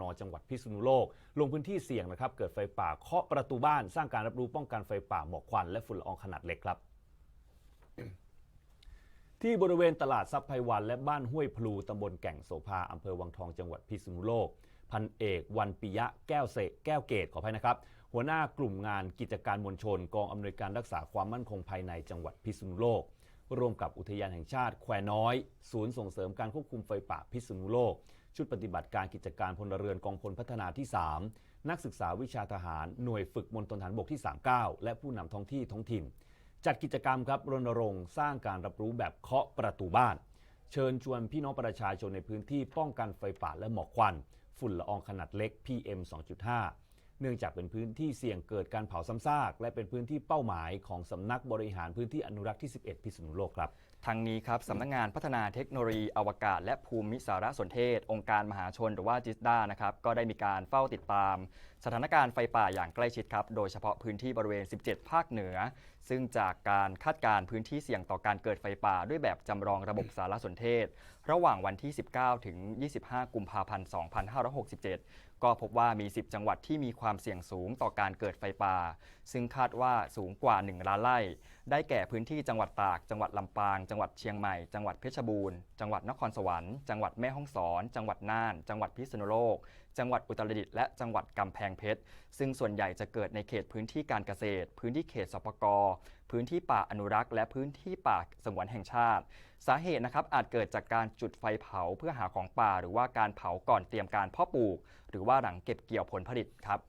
น จังหวัดพิษณุโลก ลงพื้นที่เสี่ยงนะครับ เกิดไฟป่าเคาะประตูบ้านสร้างการรับรู้ป้องกันไฟป่าหมอกควัน และฝุ่นละอองขนาดเล็กครับที่บริเวณตลาดซับไพวัน และบ้านห้วยพลูตำบลแก่งโสภาอำเภอวังทองจังหวัดพิษณุโลก พันเอกวันปิยะแก้วเสกแก้วเกตขออภัยนะครับ หัวหน้ากลุ่มงานกิจการมวลชน กองอำนวยการรักษาความมั่นคงภายในจังหวัดพิษณุโลก ร่วมกับอุทยานแห่งชาติแควน้อย ศูนย์ส่งเสริมการควบคุมไฟป่าพิษณุโลก ชุดปฏิบัติการกิจการพลเรือนกองพลพัฒนาที่ 3 นักศึกษาวิชาทหาร หน่วยฝึกมณฑลฐานบกที่ 39 และผู้นำท้องที่ท้องถิ่น จัดกิจกรรมครับรณรงค์สร้างการรับรู้แบบเคาะประตูบ้าน เชิญชวนพี่น้องประชาชนในพื้นที่ป้องกันไฟป่าและหมอกควัน ฝุ่นละอองขนาดเล็ก PM 2.5 เนื่องจากเป็นพื้นที่เสี่ยงเกิดการเผาซ้ำซาก และเป็นพื้นที่เป้าหมายของสำนักบริหารพื้นที่อนุรักษ์ที่ 11 พิษณุโลกครับทั้งนี้ครับสำนักงานพัฒนาเทคโนโลยีอวกาศ และภูมิสารสนเทศ องค์การมหาชนหรือว่าจิสดานะครับก็ได้มีการเฝ้าติดตาม สถานการณ์ไฟป่าอย่างใกล้ชิดครับโดยเฉพาะพื้นที่บริเวณ 17 ภาคเหนือ ซึ่งจากการคาดการณ์พื้นที่เสี่ยงต่อการเกิดไฟป่า ด้วยแบบจำลองระบบสารสนเทศ ระหว่างวันที่ 19 ถึง 25 กุมภาพันธ์ 2567 ก็พบว่ามี 10 จังหวัดที่มีความความเสี่ยงสูงต่อการเกิดไฟป่า ซึ่งคาดว่าสูงกว่า 1 ล้านไร่ ได้แก่พื้นที่จังหวัดตาก จังหวัดลำปาง จังหวัดเชียงใหม่ จังหวัดเพชรบูรณ์ จังหวัดนครสวรรค์ จังหวัดแม่ฮ่องสอน จังหวัดน่าน จังหวัดพิษณุโลก จังหวัดอุตรดิตถ์และจังหวัดกำแพงเพชร ซึ่งส่วนใหญ่จะเกิดในเขตพื้นที่การเกษตร พื้นที่เขตสปกพื้นที่ป่าอนุรักษ์ และพื้นที่ป่าสงวนแห่งชาติ สาเหตุนะครับอาจเกิดจากการจุดไฟเผาเพื่อหาของป่า หรือว่าการเผาก่อนเตรียมการเพาะปลูก หรือว่าหลังเก็บเกี่ยวผลผลิตครับ